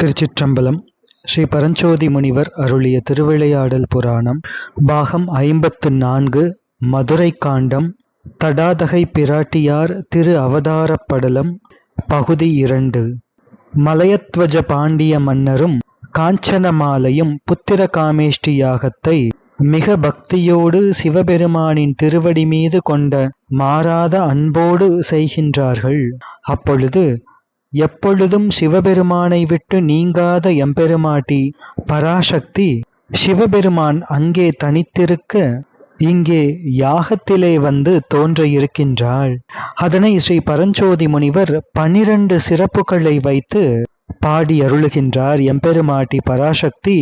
திருச்சிற்றம்பலம் ஸ்ரீ பரஞ்சோதி முனிவர் அருளிய திருவிளையாடல் புராணம் பாகம் ஐம்பத்து நான்கு மதுரை காண்டம் தடாதகை பிராட்டியார் திரு அவதாரப்படலம் பகுதி இரண்டு. மலையத்வஜ பாண்டிய மன்னரும் காஞ்சனமாலையும் புத்திர காமேஷ்டி யாகத்தை மிக பக்தியோடு சிவபெருமானின் திருவடி மீது கொண்ட மாறாத அன்போடு செய்கின்றார்கள். அப்பொழுது எப்பொழுதும் சிவபெருமானை விட்டு நீங்காத எம்பெருமாட்டி பராசக்தி சிவபெருமான் அங்கே தனித்திருக்க இங்கே யாகத்திலே வந்து தோன்ற இருக்கின்றாள் அதனை ஸ்ரீ பரஞ்சோதி முனிவர் பனிரண்டு சிறப்புகளை வைத்து பாடி அருளுகின்றார் எம்பெருமாட்டி பராசக்தி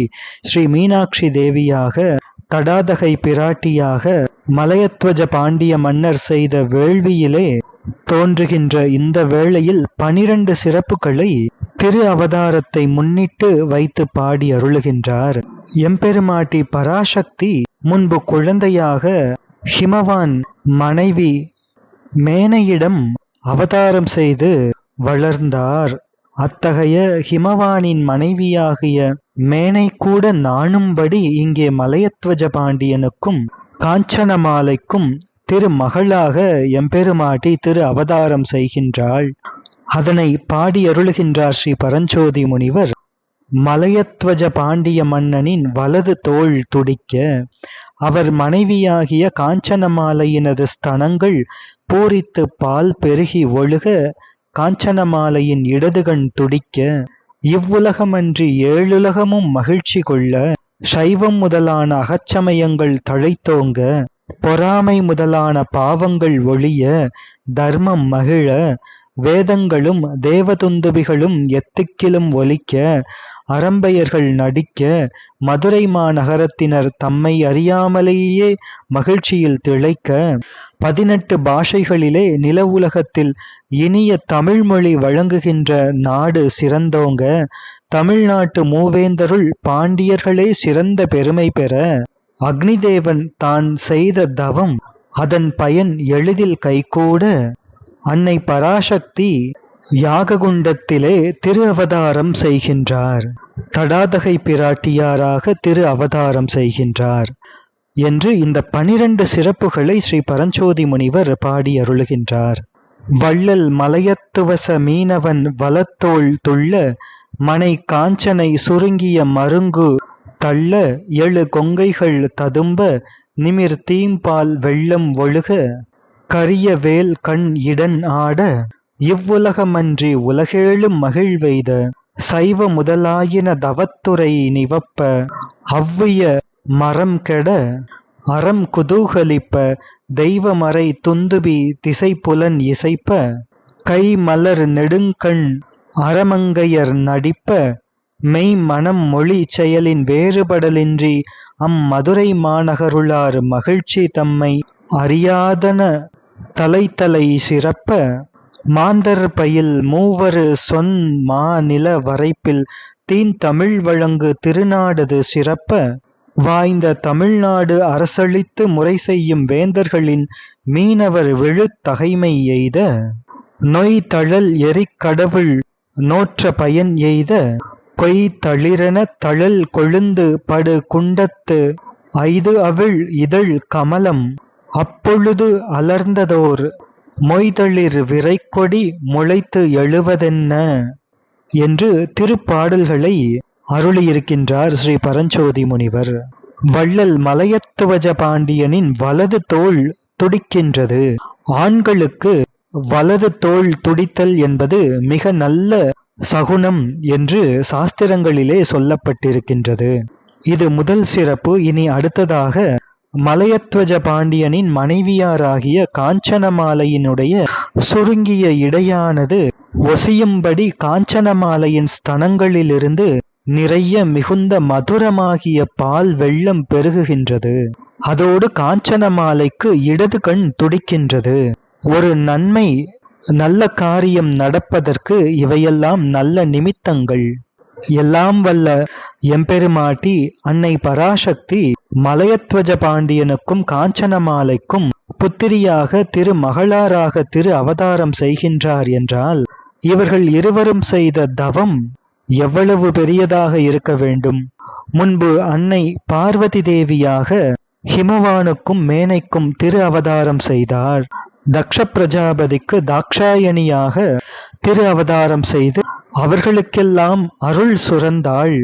ஸ்ரீ மீனாட்சி தேவியாக தடாதகை பிராட்டியாக மலையத்வஜ பாண்டிய மன்னர் செய்த வேள்வியிலே தோன்றுகின்ற இந்த வேளையில் பனிரண்டு சிறப்புகளை திரு அவதாரத்தை முன்னிட்டு வைத்து பாடி அருளுகின்றார். எம்பெருமாட்டி பராசக்தி முன்பு குழந்தையாக ஹிமவான் மனைவி மேனையிடம் அவதாரம் செய்து வளர்ந்தார். அத்தகைய ஹிமவானின் மனைவியாகிய மேனை கூட நாணும்படி இங்கே மலையத்வஜ பாண்டியனுக்கும் காஞ்சனமாலைக்கும் திரு மகளாக எம்பெருமாட்டி திரு அவதாரம் செய்கின்றாள். அதனை பாடி அருளுகின்றார் ஸ்ரீ பரஞ்சோதி முனிவர். மலையத்வஜ பாண்டிய மன்னனின் வலது தோள் துடிக்க அவர் மனைவியாகிய காஞ்சனமாலையினது ஸ்தனங்கள் பூரித்து பால் பெருகி ஒழுக காஞ்சனமாலையின் இடதுகண் துடிக்க இவ்வுலகமன்றி ஏழுலகமும் மகிழ்ச்சி கொள்ள சைவம் முதலான அகச்சமயங்கள் தழைத்தோங்க பொறாமை முதலான பாவங்கள் ஒழிய தர்மம் மகிழ வேதங்களும் தேவதுந்துபிகளும் எத்திக்கிலும் ஒலிக்க அறம்பெயர்கள் நடிக்க மதுரை மாநகரத்தினர் தம்மை அறியாமலேயே மகிழ்ச்சியில் திளைக்க பதினெட்டு பாஷைகளிலே நில உலகத்தில் இனிய தமிழ்மொழி வழங்குகின்ற நாடு சிறந்தோங்க. தமிழ்நாட்டு மூவேந்தருள் பாண்டியர்களே சிறந்த பெருமை பெற. அக்னிதேவன் தான் செய்த தவம் அதன் பயன் எளிதில் கைகூட. அன்னை பராசக்தி யாககுண்டத்திலே திரு அவதாரம் செய்கின்றார். தடாதகை பிராட்டியாராக திரு அவதாரம் செய்கின்றார் என்று இந்த பனிரண்டு சிறப்புகளை ஸ்ரீ பரஞ்சோதி முனிவர் பாடி அருளுகின்றார். வள்ளல் மலையத்துவச மீனவன் வலத்தோள் துள்ள மனை காஞ்சனை சுருங்கிய மருங்கு தள்ள எழு கொங்கைகள் ததும்ப நிமிர் தீம்பால் வெள்ளம் ஒழுக கரிய வேல் கண் இடன் ஆட இவ்வுலகமன்றி உலகேழும் மகிழ்வெய்த சைவ முதலாயின தவத்துறை நிவப்ப அவ்விய மரம் கெட அறம் குதூகலிப்ப தெய்வமறை துந்துபி திசைப்புலன் இசைப்ப கை மலர் நெடுங்கண் அறமங்கையர் நடிப்ப மெய் மனம் மொழி செயலின் வேறுபடலின்றி அம்மதுரை மாநகருளார் மகிழ்ச்சி தம்மை அறியாதன தலைத்தலை சிறப்ப மாந்தர் பயில் மூவரு சொன் மாநில வரைப்பில் தீன் தமிழ் வழங்கு திருநாடது சிறப்ப வாய்ந்த தமிழ்நாடு அரசளித்து முறை செய்யும் வேந்தர்களின் மீனவர் விழுத்தகைமை எய்த நொய் தழல் எரிக் கடவுள் நோற்ற பயன் எய்த கொய் தளிரென தழல் கொழுந்து படு குண்டத்து ஐது அவிழ் இதழ் கமலம் அப்பொழுது அலர்ந்ததோர் மொய்தளிர் விரைக்கொடி முளைத்து எழுவதென்ன? என்று திருப்பாடல்களை அருளியிருக்கின்றார் ஸ்ரீ பரஞ்சோதி முனிவர். வள்ளல் மலையத்துவஜ பாண்டியனின் வலது தோல் துடிக்கின்றது. ஆண்களுக்கு வலது தோள் துடித்தல் என்பது மிக நல்ல சகுனம் என்று சாஸ்திரங்களிலே சொல்லப்பட்டிருக்கின்றது. இது முதல் சிறப்பு. இனி அடுத்ததாக மலையத்வஜ பாண்டியனின் மனைவியாராகிய காஞ்சனமாலையினுடைய சுருங்கிய இடையானது ஒசியும்படி காஞ்சனமாலையின் ஸ்தனங்களிலிருந்து நிறைய மிகுந்த மதுரமாகிய பால் வெள்ளம் பெருகுகின்றது. அதோடு காஞ்சனமாலைக்கு இடது கண் துடிக்கின்றது. ஒரு நன்மை நல்ல காரியம் நடப்பதற்கு இவையெல்லாம் நல்ல நிமித்தங்கள். எல்லாம் வல்ல எம்பெருமாட்டி அன்னை பராசக்தி மலையத்வஜ பாண்டியனுக்கும் காஞ்சனமாலைக்கும் புத்திரியாக திரு மகளாராக திரு அவதாரம் செய்கின்றார் என்றால் இவர்கள் இருவரும் செய்த தவம் எவ்வளவு பெரியதாக இருக்க வேண்டும். முன்பு அன்னை பார்வதி தேவியாக ஹிமவானுக்கும் மேனைக்கும் திரு அவதாரம் செய்தார். தக்ஷ பிரஜாபதிக்கு தாக்ஷாயணியாக திரு அவதாரம் செய்து அவர்களுக்கெல்லாம் அருள் சுரந்தாள்.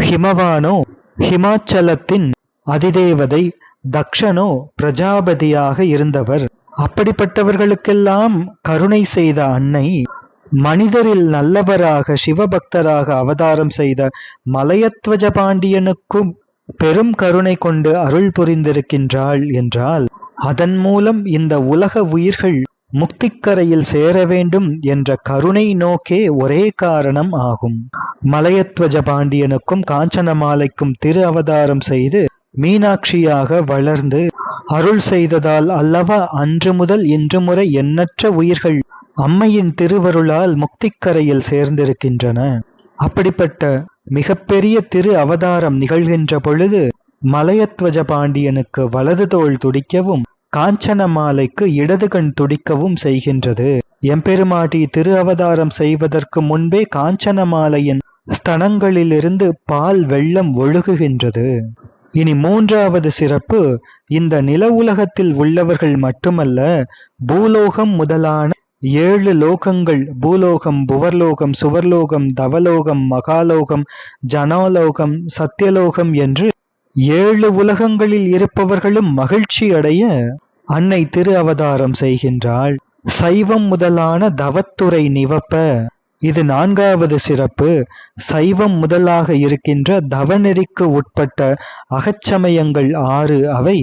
ஹிமவானோ ஹிமாச்சலத்தின் அதிதேவதை தக்ஷனோ பிரஜாபதியாக இருந்தவர். அப்படிப்பட்டவர்களுக்கெல்லாம் கருணை செய்த அன்னை மனிதரில் நல்லவராக சிவபக்தராக அவதாரம் செய்த மலையத்வஜ பாண்டியனுக்கும் பெரும் கருணை கொண்டு அருள் புரிந்திருக்கின்றாள் என்றால் அதன் மூலம் இந்த உலக உயிர்கள் முக்திக்கரையில் சேர வேண்டும் என்ற கருணை நோக்கே ஒரே காரணம் ஆகும். மலையத்வஜ பாண்டியனுக்கும் காஞ்சனமாலைக்கும் திரு அவதாரம் செய்து மீனாட்சியாக வளர்ந்து அருள் செய்ததால் அல்லவா அன்று முதல் இன்று முறை எண்ணற்ற உயிர்கள் அம்மையின் திருவருளால் முக்திக்கரையில் சேர்ந்திருக்கின்றன. அப்படிப்பட்ட மிகப்பெரிய திரு அவதாரம் நிகழ்கின்ற பொழுது மலையத்வஜ பாண்டியனுக்கு வலது தோல் துடிக்கவும் காஞ்சன மாலைக்கு இடது கண் துடிக்கவும் செய்கின்றது. எம்பெருமாட்டி திரு அவதாரம் செய்வதற்கு முன்பே காஞ்சன மாலையின் ஸ்தனங்களிலிருந்து பால் வெள்ளம் ஒழுகுகின்றது. இனி மூன்றாவது சிறப்பு இந்த நில உலகத்தில் உள்ளவர்கள் மட்டுமல்ல பூலோகம் முதலான ஏழு லோகங்கள் பூலோகம் புவர்லோகம் சுவர்லோகம் தவலோகம் மகாலோகம் ஜனாலோகம் சத்தியலோகம் என்று ஏழு உலகங்களில் இருப்பவர்களும் மகிழ்ச்சி அடைய அன்னை திரு அவதாரம் செய்கின்றாள். சைவம் முதலான தவத்துறை நிவப்ப. இது நான்காவது சிறப்பு. சைவம் முதலாக இருக்கின்ற தவநெறிக்கு உட்பட்ட அகச்சமயங்கள் ஆறு அவை.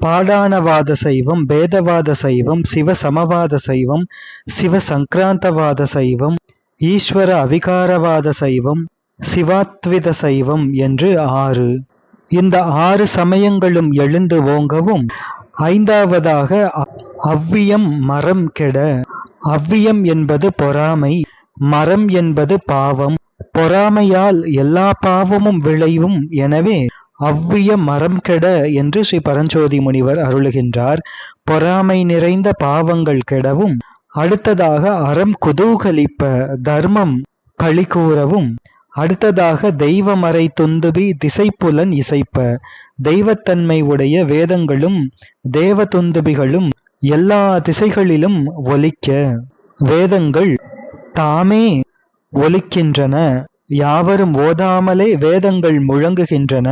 பாடானவாத சைவம் பேதவாத சைவம் சிவ சமவாத சைவம் சிவ சங்கராந்தவாத சைவம் ஈஸ்வர அவிகாரவாத சைவம் சிவாத்வித சைவம் என்று ஆறு. இந்த ஆறு சமயங்களும் எழுந்து ஓங்கவும். ஐந்தாவதாக அவ்வியம் மரம் கெட. அவ்வியம் என்பது பொறாமை. மரம் என்பது பாவம். பொறாமையால் எல்லா பாவமும் விளைவும். எனவே அவ்விய மரம் கெட என்று ஸ்ரீ பரஞ்சோதி முனிவர் அருளுகின்றார். பொறாமை நிறைந்த பாவங்கள் கெடவும். அடுத்ததாக அறம் குதூகலிப்ப தர்மம் களி கூறவும். அடுத்ததாக தெய்வமறை துந்துபி திசைப்புலன் இசைப்ப. தெய்வத்தன்மை உடைய வேதங்களும் தேவ துந்துபிகளும் எல்லா திசைகளிலும் ஒலிக்க. வேதங்கள் தாமே ஒலிக்கின்றன. யாவரும் ஓதாமலே வேதங்கள் முழங்குகின்றன.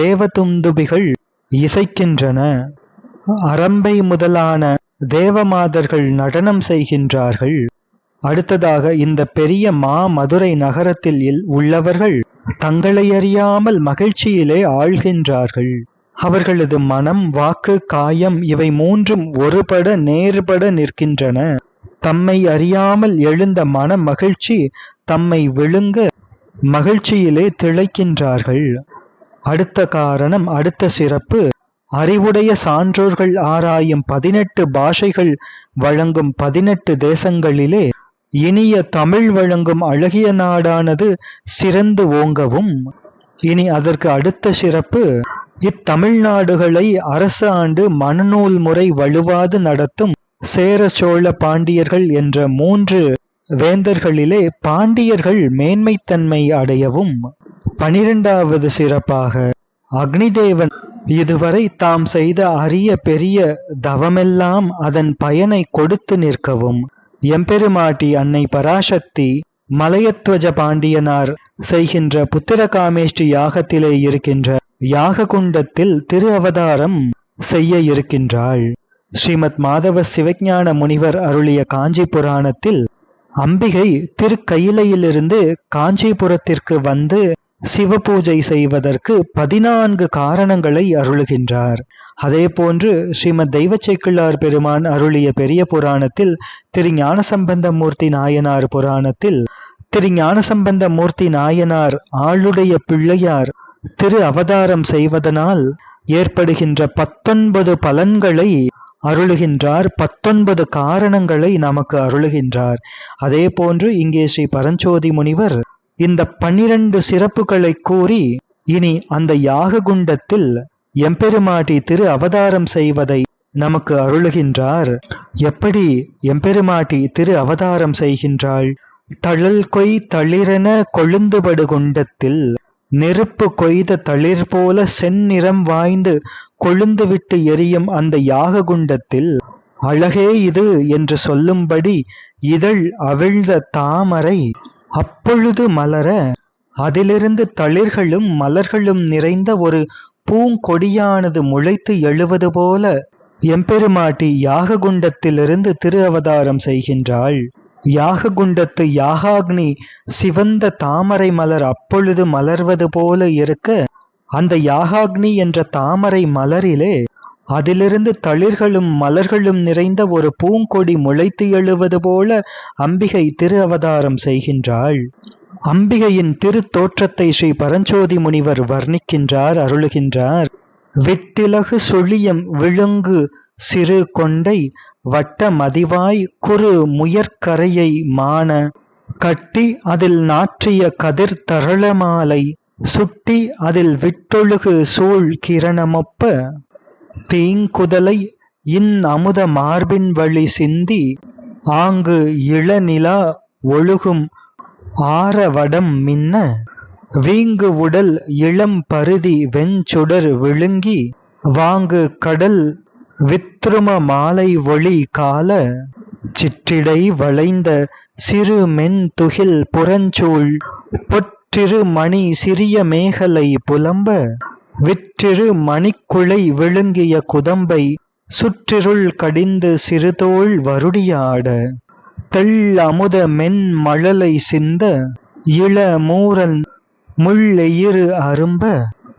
தேவதுந்துபிகள் இசைக்கின்றன. அரம்பை முதலான தேவமாதர்கள் நடனம் செய்கின்றார்கள். அடுத்ததாக இந்த பெரிய மா மதுரை நகரத்தில் உள்ளவர்கள் தங்களை அறியாமல் மகிழ்ச்சியிலே ஆழ்கின்றார்கள் அவர்களது மனம் வாக்கு காயம் இவை மூன்றும் ஒருபட நேர்பட நிற்கின்றன. தம்மை அறியாமல் எழுந்த மன மகிழ்ச்சி தம்மை விழுங்க மகிழ்ச்சியிலே திளைக்கின்றார்கள். அடுத்த காரணம் அடுத்த சிறப்பு அறிவுடைய சான்றோர்கள் ஆராயும் பதினெட்டு பாஷைகள் வழங்கும் பதினெட்டு தேசங்களிலே இனிய தமிழ் வழங்கும் அழகிய நாடானது சிறந்து ஓங்கவும். இனி அதற்கு அடுத்த சிறப்பு இத்தமிழ்நாடுகளை அரசு ஆண்டு மனநூல் முறை வலுவாது நடத்தும் சேர சோழ பாண்டியர்கள் என்ற மூன்று வேந்தர்களிலே பாண்டியர்கள் மேன்மைத்தன்மை அடையவும். பனிரெண்டாவது சிறப்பாக அக்னிதேவன் இதுவரை தாம் செய்த அரிய பெரிய தவமெல்லாம் அதன் பயனை கொடுத்து நிற்கவும். எம்பெருமாட்டி அன்னை பராசக்தி மலையத்வஜ பாண்டியனார் செய்கின்ற புத்திரகாமேஷ்டி யாகத்திலே இருக்கின்ற யாக குண்டத்தில் திரு அவதாரம் செய்ய இருக்கின்றாள். ஸ்ரீமத் மாதவ சிவஞான முனிவர் அருளிய காஞ்சி புராணத்தில் அம்பிகை திருக்கயிலையிலிருந்து காஞ்சிபுரத்திற்கு வந்து சிவ பூஜை செய்வதற்கு பதினான்கு காரணங்களை அருளுகின்றார். அதே போன்று ஸ்ரீமத் தெய்வ சேக்கிழார் பெருமான் அருளிய பெரிய புராணத்தில் திரு ஞானசம்பந்த மூர்த்தி நாயனார் புராணத்தில் திரு ஞானசம்பந்த மூர்த்தி நாயனார் ஆளுடைய பிள்ளையார் திரு அவதாரம் செய்வதனால் ஏற்படுகின்ற பத்தொன்பது பலன்களை அருளுகின்றார் பத்தொன்பது காரணங்களை நமக்கு அருளுகின்றார். அதே போன்று இங்கே ஸ்ரீ பரஞ்சோதி முனிவர் இந்த பன்னிரண்டு சிறப்புகளை கூறி இனி அந்த யாக குண்டத்தில் எம்பெருமாட்டி திரு அவதாரம் செய்வதை நமக்கு அருளுகின்றார். எப்படி எம்பெருமாட்டி திரு அவதாரம் செய்கின்றாள்? தழல் கொய் தளிரென கொழுந்துபடு குண்டத்தில் நெருப்பு கொய்த தளிர் போல செந்நிறம் வாய்ந்து கொழுந்துவிட்டு எரியும் அந்த யாக குண்டத்தில் அழகே இது என்று சொல்லும்படி இதழ் அவிழ்ந்த தாமரை அப்பொழுது மலர அதிலிருந்து தளிர்களும் மலர்களும் நிறைந்த ஒரு பூங்கொடியானது முளைத்து எழுவது போல எம்பெருமாட்டி யாககுண்டத்திலிருந்து திரு அவதாரம் செய்கின்றாள். யாககுண்டத்து யாகாக்னி சிவந்த தாமரை மலர் அப்பொழுது மலர்வது போல இருக்க அந்த யாகாக்னி என்ற தாமரை மலரிலே அதிலிருந்து தளிர்களும் மலர்களும் நிறைந்த ஒரு பூங்கொடி முளைத்து எழுவது போல அம்பிகை திரு அவதாரம் செய்கின்றாள். அம்பிகையின் திருத்தோற்றத்தை ஸ்ரீ பரஞ்சோதி முனிவர் வர்ணிக்கின்றார் அருளுகின்றார். விட்டிலகு சுழியம் விழுங்கு சிறு கொண்டை வட்ட மதிவாய் குறு முயற்கரையை மான கட்டி அதில் நாற்றிய கதிர் தரளமாலை சுட்டி அதில் விட்டொழுகு சூழ் கிரணமொப்ப தீங்குதலை இன் அமுத மார்பின் வழி சிந்தி ஆங்கு இளநிலா ஒழுகும் ஆரவடம் மின்ன வீங்கு உடல் இளம் பருதி வெஞ்சுடர் விழுங்கி வாங்கு கடல் வித்ரும மாலை ஒளி கால சிற்றிடை வளைந்த சிறு மென் துகில் புறஞ்சூழ் பொற்றிரு மணி சிறிய மேகலை புலம்ப விற்றிரு மணிக்குளை விழுங்கிய குதம்பை சுற்றிருள் கடிந்து சிறுதோள் வருடியாட தெள் அமுத மென் மழலை சிந்த இள மூரல் முள்ளெயிறு அரும்ப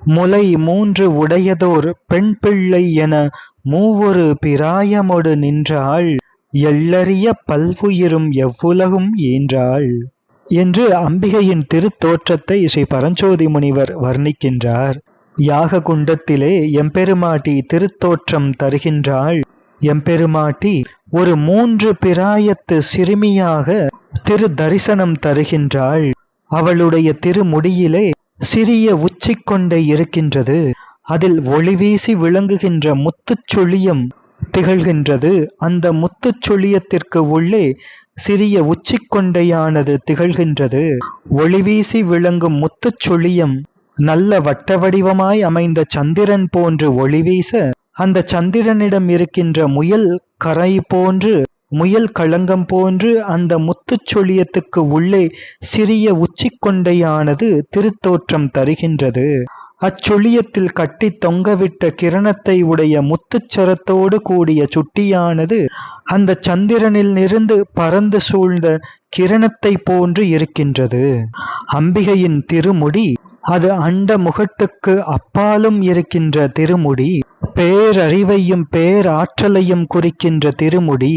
முலை மூன்று உடையதோர் பெண் பிள்ளை என மூவொரு பிராயமொடு நின்றாள். எள்ளறிய பல்வுயிரும் எவ்வுலகும் ஈன்றாள் என்று அம்பிகையின் திருத்தோற்றத்தை ஸ்ரீ பரஞ்சோதி முனிவர் வர்ணிக்கின்றார். யாக குண்டத்திலே எம்பெருமாட்டி திருத்தோற்றம் தருகின்றாள். எம்பெருமாட்டி ஒரு மூன்று பிராயத்து சிறுமியாக திரு தரிசனம் தருகின்றாள். அவளுடைய திருமுடியிலே சிறிய உச்சி கொண்டே இருக்கின்றது. அதில் ஒளிவீசி விளங்குகின்ற முத்துச்சுழியம் திகழ்கின்றது. அந்த முத்துச் சுழியத்திற்கு உள்ளே சிறிய உச்சிக்கொண்டையானது திகழ்கின்றது. ஒளிவீசி விளங்கும் முத்துச் சுழியம் நல்ல வட்ட வடிவமாய் அமைந்த சந்திரன் போன்று ஒளிவீச அந்த சந்திரனிடம் இருக்கின்ற முயல் கரை போன்று முயல் களங்கம் போன்று அந்த முத்துச் சுழியத்துக்கு உள்ளே சிறிய உச்சிக்கொண்டையானது திருத்தோற்றம் தருகின்றது. அச்சுழியத்தில் கட்டி தொங்கவிட்ட கிரணத்தை உடைய முத்துச்சரத்தோடு கூடிய சுட்டியானது அந்த சந்திரனிலிருந்து பறந்து சூழ்ந்த கிரணத்தை போன்று இருக்கின்றது. அம்பிகையின் திருமுடி அது அண்ட முகட்டுக்கு அப்பாலும் இருக்கின்ற திருமுடி. பேரறிவையும் பேராற்றலையும் குறிக்கின்ற திருமுடி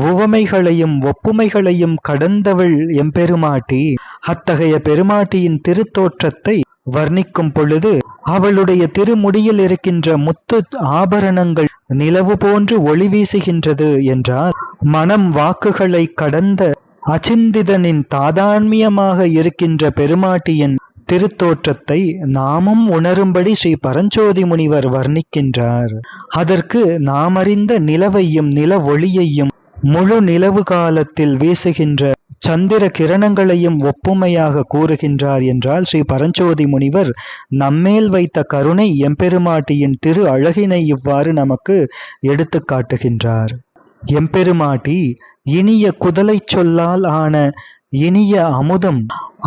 உவமைகளையும் ஒப்புமைகளையும் கடந்தவள் எம்பெருமாட்டி. அத்தகைய பெருமாட்டியின் திருத்தோற்றத்தை வர்ணிக்கும் பொழுது அவளுடைய திருமுடியில் இருக்கின்ற முத்து ஆபரணங்கள் நிலவு போன்று ஒளி வீசுகின்றது என்றார். மனம் வாக்குகளை கடந்த அச்சிந்திதனின் தாதான்மியமாக இருக்கின்ற பெருமாட்டியின் திருத்தோற்றத்தை நாமும் உணரும்படி ஸ்ரீ பரஞ்சோதி முனிவர் வர்ணிக்கின்றார். அதற்கு நாம் அறிந்த நிலவையும் நில ஒளியையும் முழு நிலவு காலத்தில் வீசுகின்ற சந்திர கிரணங்களையும் ஒப்புமையாக கூறுகின்றார் என்றால் ஸ்ரீ பரஞ்சோதி முனிவர் நம்மேல் வைத்த கருணை எம்பெருமாட்டியின் திரு அழகினை இவ்வாறு நமக்கு எடுத்து காட்டுகின்றார். எம்பெருமாட்டி இனிய குதலை சொல்லால் ஆன இனிய அமுதம்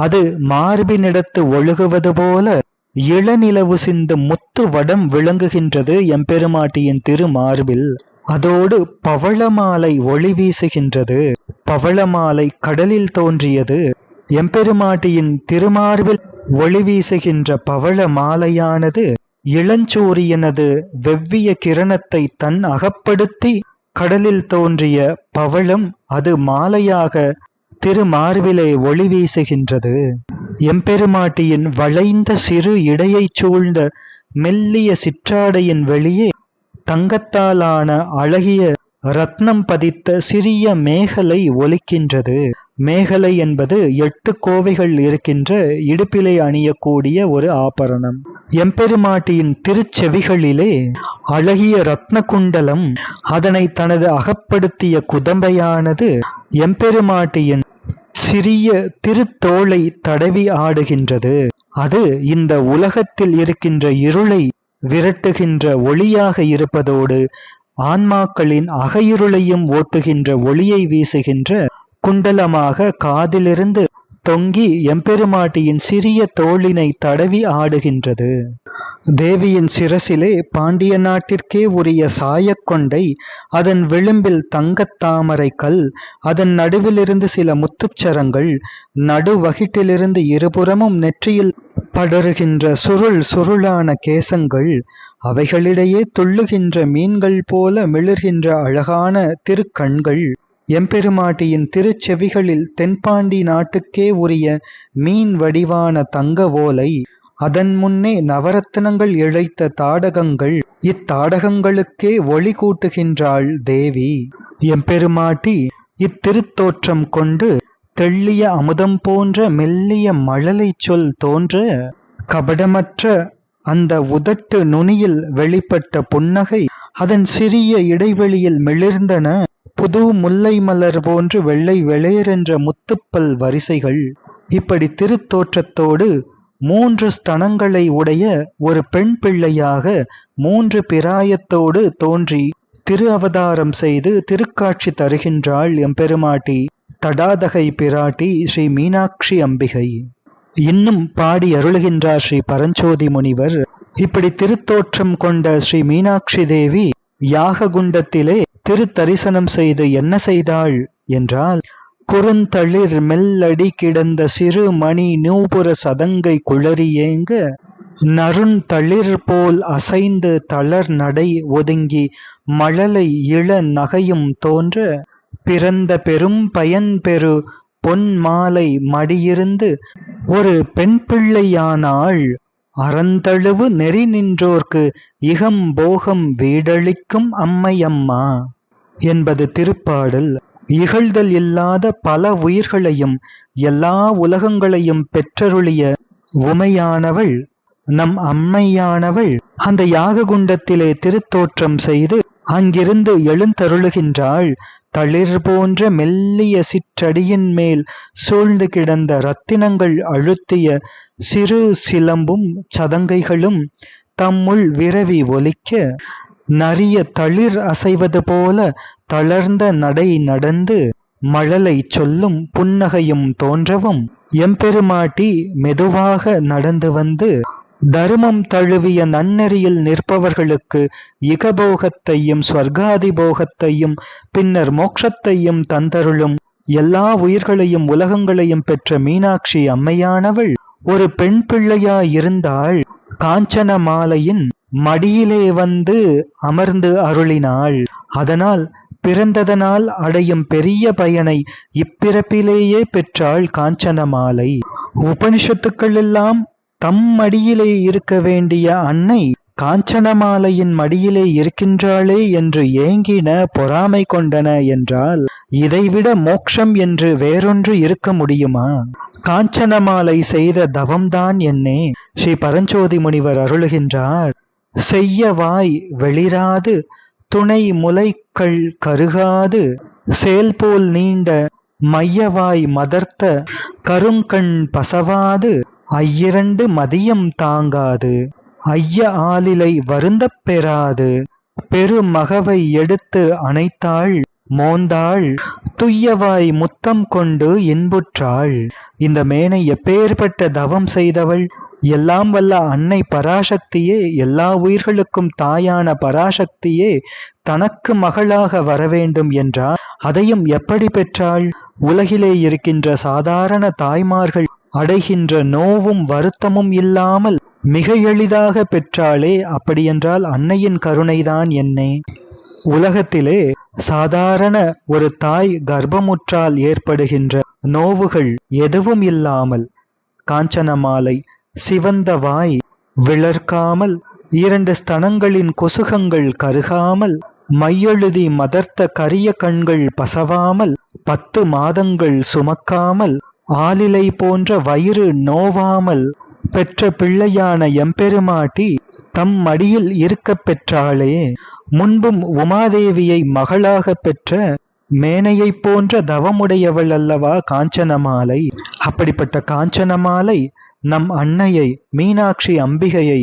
அது மார்பினிடத்து ஒழுகுவது போல இளநிலவு சிந்து முத்து வடம் விளங்குகின்றது எம்பெருமாட்டியின் திருமார்பில். அதோடு பவளமாலை ஒளி வீசுகின்றது பவளமாலை கடலில் தோன்றியது. எம்பெருமாட்டியின் திருமார்பில் ஒளி வீசுகின்ற பவள மாலையானது இளஞ்சூரியனது வெவ்விய கிரணத்தை தன் அகப்படுத்தி கடலில் தோன்றிய பவளம் அது மாலையாக திருமார்பிலே ஒளி வீசுகின்றது. எம்பெருமாட்டியின் வளைந்த சிறு இடையைச் சூழ்ந்த மெல்லிய சிற்றாடையின் வெளியே தங்கத்தாலான அழகிய ரத்னம் பதித்த சிறிய மேகலை ஒலிக்கின்றது. மேகலை என்பது எட்டு கோவைகள் இருக்கின்ற இடுப்பிலை அணியக்கூடிய ஒரு ஆபரணம். எம்பெருமாட்டியின் திருச்செவிகளிலே அழகிய ரத்ன குண்டலம் அதனை தனது அகப்படுத்திய குதம்பையானது எம்பெருமாட்டியின் சிறிய திருத்தோளை தடவி ஆடுகின்றது. அது இந்த உலகத்தில் இருக்கின்ற இருளை விரட்டுகின்ற ஒளியாக இருப்பதோடு ஆன்மாக்களின் அகையிருளையும் ஓட்டுகின்ற ஒளியை வீசுகின்ற குண்டலமாக காதிலிருந்து தொங்கி எம்பெருமாட்டியின் சிறிய தோளினை தடவி ஆடுகின்றது. தேவியின் சிரசிலே பாண்டிய நாட்டிற்கே உரிய சாயக்கொண்டை அதன் விளிம்பில் தங்கத்தாமரை கல் அதன் நடுவிலிருந்து சில முத்துச்சரங்கள் நடுவகிட்டிலிருந்து இருபுறமும் நெற்றியில் படருகின்ற சுருள் சுருளான கேசங்கள் அவைகளிடையே துள்ளுகின்ற மீன்கள் போல மிளிர்கின்ற அழகான திருக்கண்கள். எம்பெருமாட்டியின் திருச்செவிகளில் தென்பாண்டி நாட்டுக்கே உரிய மீன் வடிவான தங்க ஓலை அதன் முன்னே நவரத்தினங்கள் இழைத்த தாடகங்கள் இத்தாடகங்களுக்கே ஒளி கூட்டுகின்றாள் தேவி. எம்பெருமாட்டி இத்திருத்தோற்றம் கொண்டு தெள்ளிய அமுதம் போன்ற மெல்லிய மழலை சொல் தோன்ற கபடமற்ற அந்த உதட்டு நுனியில் வெளிப்பட்ட புன்னகை அதன் சிறிய இடைவெளியில் மிளிர்ந்தன. புது முல்லை மலர் போன்று வெள்ளை வெளேரென்ற முத்துப்பல் வரிசைகள். இப்படி திருத்தோற்றத்தோடு மூன்று ஸ்தனங்களை உடைய ஒரு பெண் பிள்ளையாக மூன்று பிராயத்தோடு தோன்றி திரு அவதாரம் செய்து திருக்காட்சி தருகின்றாள் எம்பெருமாட்டி தடாதகை பிராட்டி ஸ்ரீ மீனாட்சி அம்பிகை. இன்னும் பாடி அருளுகின்றார் ஸ்ரீ பரஞ்சோதி முனிவர். இப்படி திருத்தோற்றம் கொண்ட ஸ்ரீ மீனாட்சி தேவி யாக குண்டத்திலே திருத்தரிசனம் செய்து என்ன செய்தாள் என்றால் குறுந்தளிர் மெல்லடி கிடந்த சிறு மணி நூபுர சதங்கை குளறியேங்க நறுந்தளிர் போல் அசைந்து தளர் நடை ஒதுங்கி மழலை இள நகையும் தோன்ற பிறந்த பெரும் பயன் பெரு பொன் மாலை மடியிருந்து ஒரு பெண் பிள்ளையானாள் அறந்தழுவு நெறி நின்றோர்க்கு இகம் போகம் வீடளிக்கும் அம்மையம்மா என்பது திருப்பாடல். இகழ்தல் இல்லாத பல உயிர்களையும் எல்லா உலகங்களையும் பெற்றருளிய உமையானவள் நம் அம்மையானவள் அந்த யாக குண்டத்திலே திருத்தோற்றம் செய்து அங்கிருந்து எழுந்தருளுகின்றாள். தளிர் போன்ற மெல்லிய சிற்றடியின் மேல் சூழ்ந்து கிடந்த ரத்தினங்கள் அழுத்திய சிறு சிலம்பும் சதங்கைகளும் தம்முள் விரவி ஒலிக்க நரிய தளிர் அசைவது போல தளர்ந்த நடை நடந்து மழலை சொல்லும் புன்னகையும் தோன்றவும் எம்பெருமாட்டி மெதுவாக நடந்து வந்து தருமம் தழுவிய நன்னெறியில் நிற்பவர்களுக்கு இகபோகத்தையும் ஸ்வர்காதிபோகத்தையும் பின்னர் மோட்சத்தையும் தந்தருளும் எல்லா உயிர்களையும் உலகங்களையும் பெற்ற மீனாட்சி அம்மையானவள் ஒரு பெண் பிள்ளையாயிருந்தாள். காஞ்சன மாலையின் மடியிலே வந்து அமர்ந்து அருளினாள். அதனால் பிறந்ததனால் அடையும் பெரிய பயனை இப்பிறப்பிலேயே பெற்றாள் காஞ்சனமாலை உபனிஷத்துக்கள் எல்லாம் தம் மடியிலே இருக்க வேண்டிய அன்னை காஞ்சனமாலையின் மடியிலே இருக்கின்றாளே என்று ஏங்கின பொறாமை கொண்டன என்றால் இதைவிட மோக்ஷம் என்று வேறொன்று இருக்க முடியுமா? காஞ்சனமாலை செய்த தவம்தான் என்னே ஸ்ரீ பரஞ்சோதி முனிவர் அருளுகின்றார். செய்ய வாய் வெளிராது துணை முலைக்கள் கருகாது செயல்போல் நீண்ட மையவாய் மதர்த்த கருங்கண் பசவாது ஐயிரண்டு மதியம் தாங்காது ஐய ஆலிலை வருந்தப் பெறாது பெருமகவை எடுத்து அணைத்தாள் மோந்தாள் துய்யவாய் முத்தம் கொண்டு இன்புற்றாள். இந்த மேனை எப்பேற்பட்ட தவம் செய்தவள் எல்லாம் வல்ல அன்னை பராசக்தியே எல்லா உயிர்களுக்கும் தாயான பராசக்தியே தனக்கு மகளாக வரவேண்டும் என்றால் அதையும் எப்படி பெற்றாள்? உலகிலே இருக்கின்ற சாதாரண தாய்மார்கள் அடைகின்ற நோவும் வருத்தமும் இல்லாமல் மிக எளிதாக பெற்றாளே அப்படியென்றால் அன்னையின் கருணைதான் என்னே. உலகத்திலே சாதாரண ஒரு தாய் கர்ப்பமுற்றால் ஏற்படுகின்ற நோவுகள் எதுவும் இல்லாமல் காஞ்சனமாலை சிவந்த வாய் விளர்க்காமல் இரண்டு ஸ்தனங்களின் கொசுகங்கள் கருகாமல் மையெழுதி மதர்த்த கரிய கண்கள் பசவாமல் பத்து மாதங்கள் சுமக்காமல் ஆலிலை போன்ற வயிறு நோவாமல் பெற்ற பிள்ளையான எம்பெருமாட்டி தம் மடியில் இருக்கப் பெற்றாளே. முன்பும் உமாதேவியை மகளாகப் பெற்ற மேனையைப் போன்ற தவமுடையவள் அல்லவா காஞ்சனமாலை? அப்படிப்பட்ட காஞ்சனமாலை நம் அன்னையை மீனாட்சி அம்பிகையை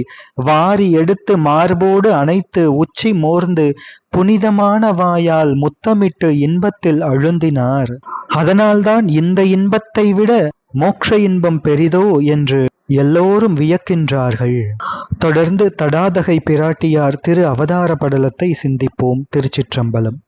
வாரி எடுத்து மார்போடு அணைத்து உச்சி மோர்ந்து புனிதமான வாயால் முத்தமிட்டு இன்பத்தில் அழுந்தினார். அதனால்தான் இந்த இன்பத்தை விட மோட்ச இன்பம் பெரிதோ என்று எல்லோரும் வியக்கின்றார்கள். தொடர்ந்து தடாதகை பிராட்டியார் திரு அவதார படலத்தை சிந்திப்போம் திருச்சிற்றம்பலம்.